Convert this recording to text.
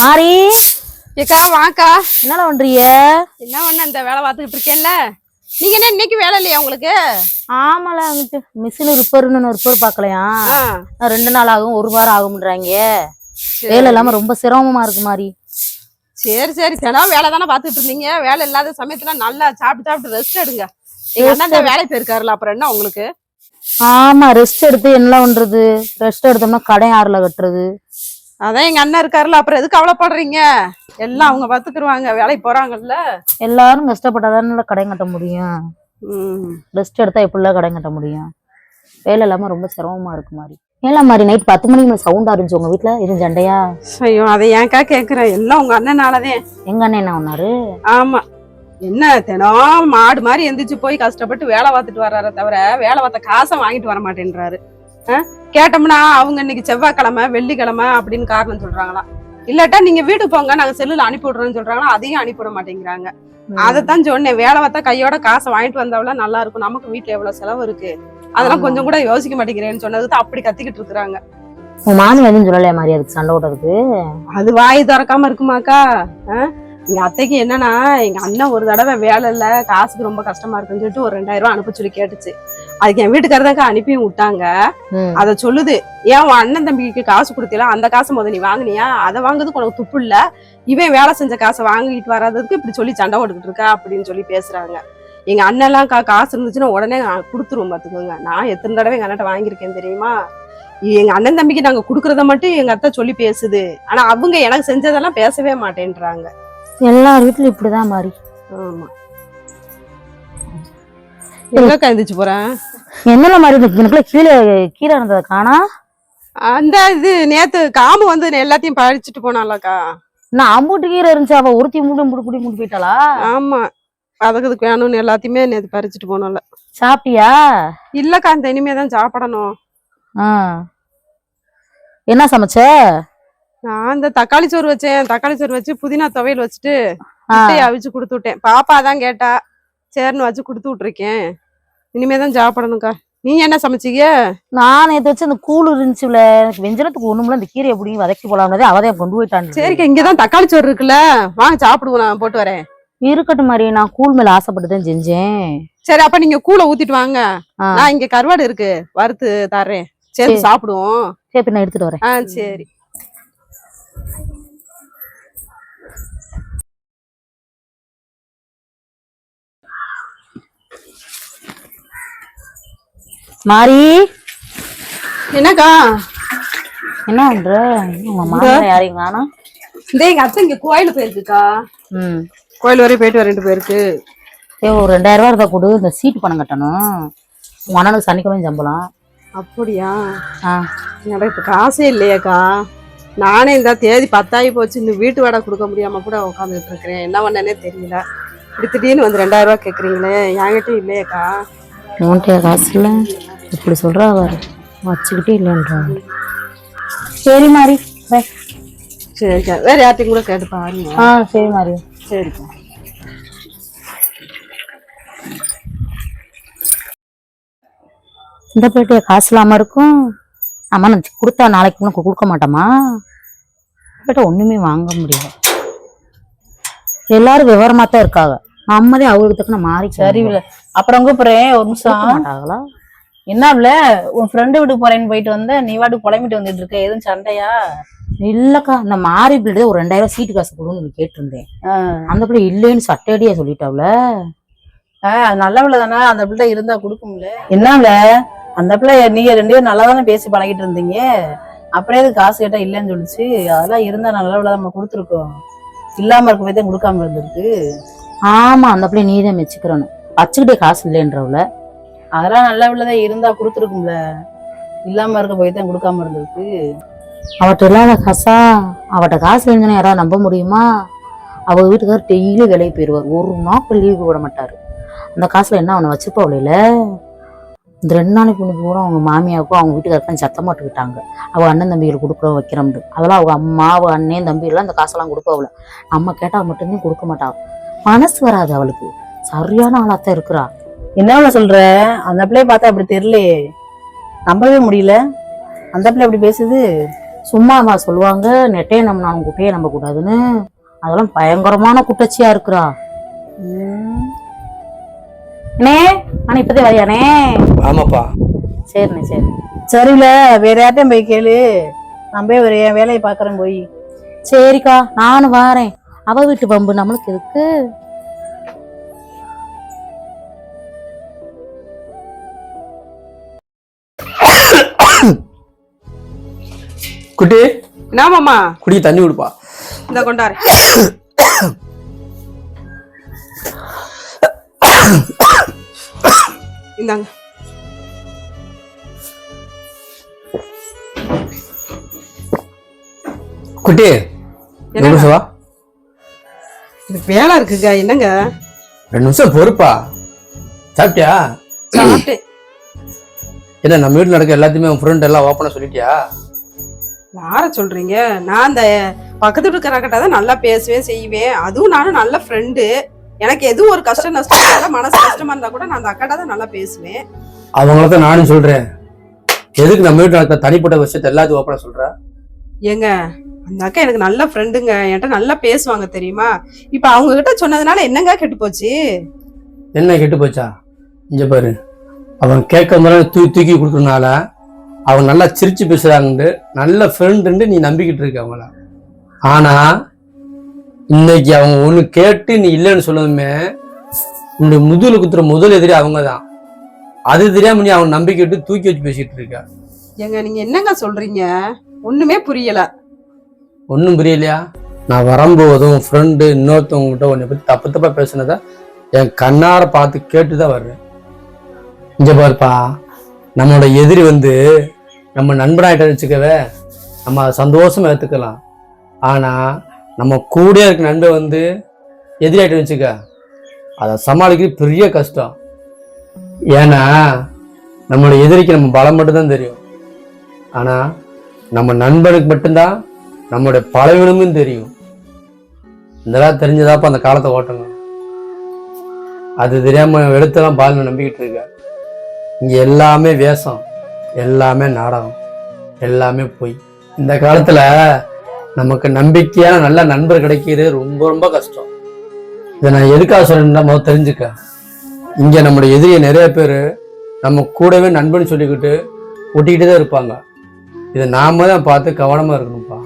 மாறி ஏக்கா வாக்கா என்னல பண்றிய என்ன ஒண்ணு இந்த வேலை பார்த்துக்கிட்டு இருக்கேன்ல. நீங்க என்ன இன்னைக்கு வேலை இல்லையா உங்களுக்கு? ஆமால அங்கிட்டு. மிஷின் ரிப்பேர்னு ரிப்பேர் பார்க்கலையா? ரெண்டு நாள் ஆகும் ஒரு வாரம் ஆகும்ன்றாங்க. வேலை இல்லாம ரொம்ப சிரமமா இருக்கு மாதிரி சரி சரி. தினம் வேலை தானே பார்த்துட்டு இருந்தீங்க. வேலை இல்லாத சமயத்துல நல்லா சாப்பிட்டு சாப்பிட்டு ரெஸ்ட் எடுங்க. எங்க அண்ணா இந்த வேலைக்கு போயிருக்காருல அப்புறம் என்ன உங்களுக்கு? ஆமா ரெஸ்ட் எடுத்து என்ன பண்றது? ரெஸ்ட் எடுத்தோம்னா கடை யாருல கட்டுறது? அதான் எங்க அண்ணன் இருக்காருல அப்புறம் எதுக்கு கவலைப்படுறீங்க? எல்லாம் அவங்க பாத்துக்கிருவாங்க வேலைக்கு போறாங்கல்ல. எல்லாரும் கஷ்டப்பட்டாதானே கடை கட்ட முடியும். ரெஸ்ட் எடுத்தா எப்படிலாம் கடை கட்ட முடியும்? வேலை இல்லாம ரொம்ப சிரமமா இருக்கு மாதிரி. ஏல மாதிரி நைட் பத்து மணிக்கு மேல சவுண்டா இருந்துச்சு உங்க வீட்டுல இது சண்டையா? ஐயோ அதை ஏன்க்கா கேக்குறேன்? எல்லாம் உங்க அண்ணனாலதான் எங்க அண்ணன் என்ன பண்ணாரு? ஆமா. என்ன தினம் மாடு மாதிரி எந்திரிச்சு போய் கஷ்டப்பட்டு வேலை பார்த்துட்டு வர்றாரே தவிர வேலை பார்த்த காசை வாங்கிட்டு வர மாட்டேன்றாரு? கேட்டோம்னா அவங்க இன்னைக்கு செவ்வாய்க்கிழமை வெள்ளிக்கிழமை அப்படின்னு காரணம் சொல்றாங்களாம் இல்லாட்டா நீங்க வீட்டுக்கு போங்க நாங்க செல்லுல அனுப்பி விடுறோம்னு சொல்றாங்களா? அதையும் அனுப்பி விட மாட்டேங்கிறாங்க அதைத்தான் சொன்னேன். வேலை பார்த்தா கையோட காசை வாங்கிட்டு வந்தாவில நல்லா இருக்கும். நமக்கு வீட்டுல எவ்வளவு செலவு இருக்கு? அதெல்லாம். கொஞ்சம் கூட யோசிக்க மாட்டேங்கிறேன்னு சொன்னதுக்கு தான் அப்படி கத்திக்கிட்டு இருக்கிறாங்க. உன் மாமி எதுவும் சொல்லலையா மாதிரி அதுக்கு சண்டை ஓட்டுறதுக்கு அது வாய் திறக்காம இருக்குமாக்கா? எங்க அத்தைக்கு என்னன்னா எங்க அண்ணன் ஒரு தடவை வேலை இல்ல காசுக்கு ரொம்ப கஷ்டமா இருக்குன்னு சொல்லிட்டு ஒரு ரெண்டாயிரம் ரூபாய் அனுப்ப சொல்லி கேட்டுச்சு. அதுக்கு என் வீட்டுக்காரதாக்கா அனுப்பியும் விட்டாங்க. அத சொல்லுது ஏன் உன் அண்ணன் தம்பிக்கு காசு கொடுத்தீல அந்த காசை முத நீ வாங்குனியா? அதை வாங்குறதுக்கு உனக்கு துப்பு இல்ல. இவன் வேலை செஞ்ச காசை வாங்கிட்டு வராததுக்கு இப்படி சொல்லி சண்டை போட்டுக்கிட்டு இருக்கா? அப்படின்னு சொல்லி பேசுறாங்க. எங்க அண்ணன்லாம் கா காசு இருந்துச்சுன்னா உடனே கொடுத்துருவோம் பாத்துக்கோங்க. நான் எத்தனை தடவை எங்க அண்ணன் வாங்கியிருக்கேன் தெரியுமா? எங்க அண்ணன் தம்பிக்கு நாங்க குடுக்கறத மட்டும் எங்க அத்தை சொல்லி பேசுது. ஆனா அவங்க எனக்கு செஞ்சதெல்லாம் பேசவே மாட்டேன்றாங்க. எல்லார் வீட்லயும் இப்படிதான் மாதிரி ஆமா. எங்கக்கா எந்திரிச்சு போறேன் என்னல மாதிரி இருக்கு? எனக்குள்ள கீழே கீழே இருந்ததை காணா. அந்த இது நேத்து காமு வந்து எல்லாத்தையும் பழிச்சிட்டு போனாலக்கா நான் அம்பூட்டு கீரை இருந்துச்சு அவ ஒருத்தி மூடு மூடு குடி மூடி போயிட்டாளா? ஆமா. அதுக்கு வேணும்னு எல்லாத்தையுமே நேத்து பறிச்சுட்டு போனால. சாப்பிட்டியா? இல்லக்கா அந்த இனிமே தான் சாப்பிடணும். ஆ. என்ன சமைச்ச? நான் இந்த தக்காளி சோறு வச்சேன். தக்காளி சோறு வச்சு புதினா துவையல் வச்சுட்டு அவிச்சு கொடுத்து விட்டேன் பாப்பா தான் கேட்டா சரின்னு வச்சு கொடுத்து விட்டுருக்கேன் இனிமே தான் சாப்பிடணும்க்கா. நீங்க என்ன சமைச்சீங்க நான் நேத்து வச்சு அந்த கூழ் இருந்துச்சுல எனக்கு வெஞ்சனத்துக்கு ஒண்ணுமில்ல அந்த கீரையை பிடிங்கி வதக்கி போலாம்னதே அவதான் கொண்டு போயிட்டான் சரிக்கா இங்கதான் தக்காளி சோறு இருக்குல்ல. வாங்க சாப்பிடுவோம் நான் போட்டு வரேன். இருக்கட்டும் மாதிரி நான் கூழ் மேல ஆசைப்பட்டு தான் செஞ்சேன். சரி அப்ப நீங்க கூழ ஊத்திட்டு வாங்க. நான் இங்க கருவாடு இருக்கு வறுத்து தர்றேன். சரி. சாப்பிடுவோம். சரி நான் எடுத்துட்டு வரேன். ஆ சரி. மாறி என்னக்கா? என்ன பண்ற? உங்க மாமியார் யாரையும் காணோம் இந்த எங்க அத்தை இங்க கோயிலுக்கு போயிருக்குக்கா. ம். கோயில் வரையும் போயிட்டு வரேன்ட்டு போயிருக்கு. ஒரு ரெண்டாயிரம் ரூபா இருந்தா கொடு இந்த சீட்டு பணம் கட்டணும். உங்க அண்ணனுக்கு சனிக்கிழமை சம்பளம். அப்படியா? ஆ. எனக்கு இப்ப காசே இல்லையாக்கா? நானே இந்த தேதி பத்தாயி போச்சு இந்த வீட்டு வாடகை கொடுக்க முடியாம கூட உட்காந்துட்டு இருக்கிறேன். என்ன பண்ணனே தெரியல. இப்படி திடீர்னு வந்து ரெண்டாயிரம் ரூபாய் கேக்குறீங்களே என்கிட்ட இல்லையாக்கா. உன்கிட்ட காசு இல்லை. இப்படி சொல்றா பாரு. வச்சுக்கிட்டே இல்லைன்றாங்க. சரி பை. சரிக்கா வேற யார்ட்டையும் கூட கேட்டு பாருங்க. ஆ சரி மாறி. சரிக்கா இந்த பேட்டையை காசு இல்லாம இருக்கும். ஆமா நான் கொடுத்தா நாளைக்கு உனக்கு கொடுக்க மாட்டோமா பேட்டை ஒண்ணுமே வாங்க முடியல. எல்லாரும் விவரமா தான் இருக்காங்க. நம்மதே அவங்களுக்கு தக்கன மாறி சரி வில அப்புறம் கூப்பிடுறேன். ஒரு நிமிஷம். மாட்டாங்களா? என்ன வில? உன் ஃப்ரெண்டு வீட்டுக்கு போறேன்னு போயிட்டு வந்த நீ வாட்டு புலம்பிட்டு வந்துட்டு இருக்க. எதுவும் சண்டையா? இல்லக்கா இந்த மாறி பிள்ளை ஒரு ரெண்டாயிரம் சீட்டு காசு கொடுன்னு கேட்டிருந்தேன். அந்த பிள்ளை இல்லைன்னு சட்டையடியா சொல்லிட்டாவுல நல்ல பிள்ளை தானே. அந்த பிள்ளை இருந்தா கொடுக்கும்ல. என்ன வில? அந்த பிள்ளை நீங்க ரெண்டு பேரும் நல்லா தானே பேசி பழகிட்டு இருந்தீங்க? அப்படியே அது காசு கேட்டா இல்லைன்னு சொல்லிச்சு. அதெல்லாம் இருந்தா நல்ல நம்ம கொடுத்துருக்கோம். இல்லாம இருக்க போய் தான் கொடுக்காம இருந்திருக்கு. ஆமா அந்த பிள்ளை நீதான் மெச்சுக்கிறணும். வச்சுக்கிட்டே காசு இல்லைன்றவுல அதெல்லாம் நல்ல பிள்ளை தான் இருந்தா கொடுத்துருக்கும்ல. இல்லாம இருக்க போய் தான் கொடுக்காம இருந்திருக்கு. அவட்ட இல்லாத காசா? அவட்ட காசு இல்லைன்னு யாராவது நம்ப முடியுமா? அவ வீட்டுக்காரர் டெய்லி வேலைக்கு போயிடுவார். ஒரு நாள் லீவு விட மாட்டாரு. அந்த காசுல என்ன அவனை வச்சுப்பாவில இந்த ரெண்டு நாளைக்கு முன்னாடி கூட அவங்க மாமியாவுக்கும் அவங்க வீட்டுக்காருக்கும் சத்தம் போட்டுக்கிட்டாங்க. அவ அண்ணன் தம்பிகளுக்கு கொடுக்குறோம் வைக்கிறோம்னு. அதெல்லாம் அவங்க அம்மா அவ அண்ணன் தம்பி எல்லாம் அந்த காசெல்லாம் கொடுப்பாவில நம்ம கேட்டா மட்டும்தான் கொடுக்க மாட்டாள் மனசு வராது அவளுக்கு. சரியான ஆளாத்தான் இருக்கிறா. என்ன சொல்ற? அந்த பிள்ளைய பார்த்தா அப்படி தெரியலையே. நம்பவே முடியல. அந்த பிள்ளை அப்படி பேசுது. சும்மாவா சொல்லுவாங்க நெட்டையை நம்ம நான் குட்டையை நம்ப கூடாதுன்னு அதெல்லாம் பயங்கரமான குட்டச்சியா இருக்கிறா. அண்ணே? நான் இப்பதே வரையானே ஆமாப்பா. சரிண்ணே சரி. சரில வேற யார்ட்டையும் போய் கேளு. நான் போய் ஒரு என் வேலையை பாக்குறேன் போய். சரிக்கா நானும் வாரேன். அவ வீட்டு பம்பு நம்மளுக்கு எதுக்கு? குட்டி என்னமாமா குடி தண்ணி விடுப்பா இந்த கொண்டாரு இந்தாங்க. குட்டி? ரெண்டு நிமிஷம் வா இது வேலை இருக்குங்க. என்னங்க? ரெண்டு நிமிஷம் பொறுப்பா? சாப்பிட்டியா? சாப்பிட்டேன். என்ன நம்ம வீட்டில் நடக்க எல்லாத்தையுமே உன் ஃப்ரெண்ட் எல்லாம் ஓப்பனாக சொல்லிட்டியா? யார சொல்றீங்க? நான் அந்த பக்கத்து வீட்டுக்காரர்கிட்ட தான் நல்லா பேசுவேன் செய்வேன். அதுவும் நானும் நல்ல ஃப்ரெண்டு எனக்கு எதுவும் ஒரு கஷ்டம் நஷ்டம் மனசு கஷ்டமா இருந்தா கூட நான் அந்த அக்காட்ட தான் நல்லா பேசுவேன். அவங்கள தான் நானும் சொல்கிறேன் எதுக்கு நம்ம வீட்டில் நடக்க தனிப்பட்ட விஷயத்த எல்லாத்தையும் ஓப்பனாக சொல்கிற ஏங்க அந்த அக்கா எனக்கு நல்ல ஃப்ரெண்டுங்க என்கிட்ட நல்லா பேசுவாங்க தெரியுமா? இப்ப அவங்க கிட்ட சொன்னதுனால என்னங்க கெட்டு போச்சு? என்ன கெட்டு போச்சா? இங்க பாரு. அவன் கேட்க மாதிரி தூக்கி தூக்கி கொடுக்கறனால அவன் நல்லா சிரிச்சு பேசுறாங்கன்னு நல்ல ஃப்ரெண்டுன்னு நீ நம்பிக்கிட்டு இருக்க அவங்கள. ஆனா இன்னைக்கு அவங்க ஒண்ணு கேட்டு நீ இல்லைன்னு சொன்னதுமே உன்னுடைய முதுகுல குத்துற முதல் எதிரி அவங்க தான் அது தெரியாம நீ அவன் நம்பிக்கிட்டு தூக்கி வச்சு பேசிட்டு இருக்க. ஏங்க நீங்க என்னங்க சொல்றீங்க? ஒண்ணுமே புரியல. ஒன்றும் புரியலையா? நான் வரும்போதும் ஃப்ரெண்டு இன்னொருத்தவங்க கிட்ட உன்னை பத்தி தப்பு தப்பா பேசுனதை என் கண்ணார பார்த்து கேட்டு தான் வர்றேன். இங்க பாருப்பா நம்மளோட எதிரி வந்து நம்ம நண்பனாயிட்ட வச்சுக்கவே நம்ம அதை சந்தோஷமா ஏத்துக்கலாம். ஆனா நம்ம கூட இருக்க நண்பன் வந்து எதிராயிட்ட வச்சுக்க. அதை சமாளிக்கிறது பெரிய கஷ்டம். ஏன்னா நம்மளோட எதிரிக்கு நம்ம பலம் மட்டும்தான் தெரியும். ஆனால் நம்ம நண்பனுக்கு மட்டும்தான் நம்மளுடைய பலவீனமும் தெரியும். இதெல்லாம் தெரிஞ்சதாப்ப அந்த காலத்தை ஓட்டணும். அது தெரியாமல் எடுத்தெல்லாம் பால் நம்பிக்கிட்டு இருக்க. இங்கே எல்லாமே வேஷம் எல்லாமே நாடகம் எல்லாமே பொய். இந்த காலத்தில் நமக்கு நம்பிக்கையான நல்ல நண்பர் கிடைக்கிறது ரொம்ப ரொம்ப கஷ்டம். இதை நான் எதுக்காக சொல்றேன்னா முதல்ல தெரிஞ்சுக்க. இங்கே நம்மளுடைய எதிரிய நிறைய பேர் நம்ம கூடவே நண்பன் சொல்லிக்கிட்டு ஒட்டிக்கிட்டு தான் இருப்பாங்க. இதை நாம தான் பார்த்து கவனமாக இருக்கணும்ப்பா.